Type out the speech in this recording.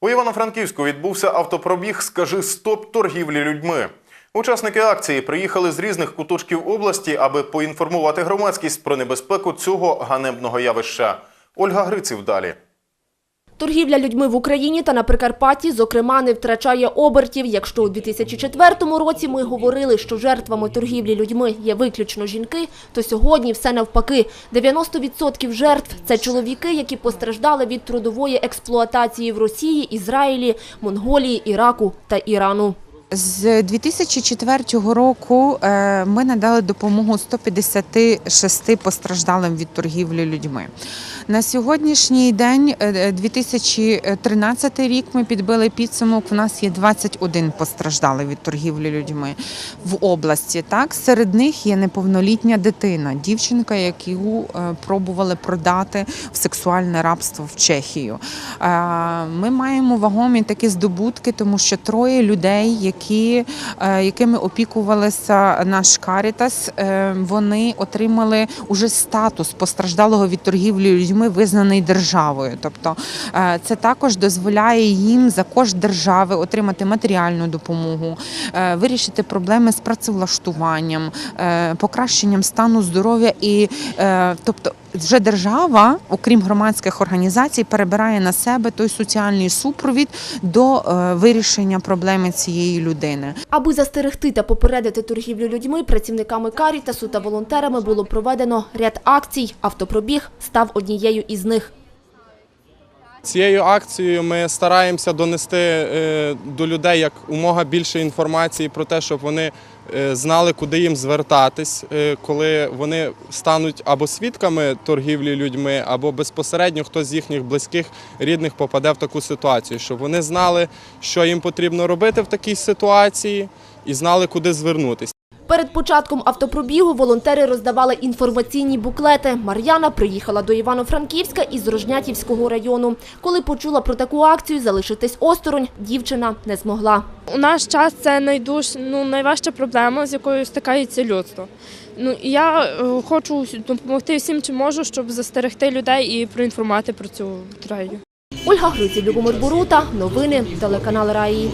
У Івано-Франківську відбувся автопробіг Скажи стоп торгівлі людьми. Учасники акції приїхали з різних куточків області, аби поінформувати громадськість про небезпеку цього ганебного явища. Ольга Гриців далі. Торгівля людьми в Україні та на Прикарпатті, зокрема, не втрачає обертів. Якщо у 2004 році ми говорили, що жертвами торгівлі людьми є виключно жінки, то сьогодні все навпаки. 90% жертв – це чоловіки, які постраждали від трудової експлуатації в Росії, Ізраїлі, Монголії, Іраку та Ірану. З 2004 року е, ми надали допомогу 156 постраждалим від торгівлі людьми. На сьогоднішній день, е, 2013 рік, ми підбили підсумок. У нас є 21 постраждалий від торгівлі людьми в області. Так, серед них є неповнолітня дитина, дівчинка, яку е, пробували продати в сексуальне рабство в Чехію. Е, Ми маємо вагомі такі здобутки, тому що троє людей, які, е, якими опікувалися наш Карітас, е, вони отримали уже статус постраждалого від торгівлі людьми, визнаний державою. Тобто е, це також дозволяє їм за кошт держави отримати матеріальну допомогу, вирішити проблеми з працевлаштуванням, покращенням стану здоров'я і тобто. Вже держава, окрім громадських організацій, перебирає на себе той соціальний супровід до е, вирішення проблеми цієї людини. Аби застерегти та попередити торгівлю людьми, працівниками Карітасу та волонтерами було проведено ряд акцій. Автопробіг став однією із них. Цією акцією ми стараємося донести е, до людей як умога більше інформації про те, щоб вони е, знали, куди їм звертатись, е, коли вони стануть або свідками торгівлі людьми, або безпосередньо хтось з їхніх близьких рідних попаде в таку ситуацію, щоб вони знали, що їм потрібно робити в такій ситуації, і знали, куди звернутися. Перед початком автопробігу волонтери роздавали інформаційні буклети. Мар'яна приїхала до Івано-Франківська із Рожнятівського району. Коли почула про таку акцію, залишитись осторонь дівчина не змогла. У наш час це найдуж, ну, найважча проблема, з якою стикається людство. Ну, і я е, хочу допомогти всім, чим можу, щоб застерегти людей і проінформувати про цю трагедію. Ольга Гриців, Любомир Борута. Новини. Телеканал Раї.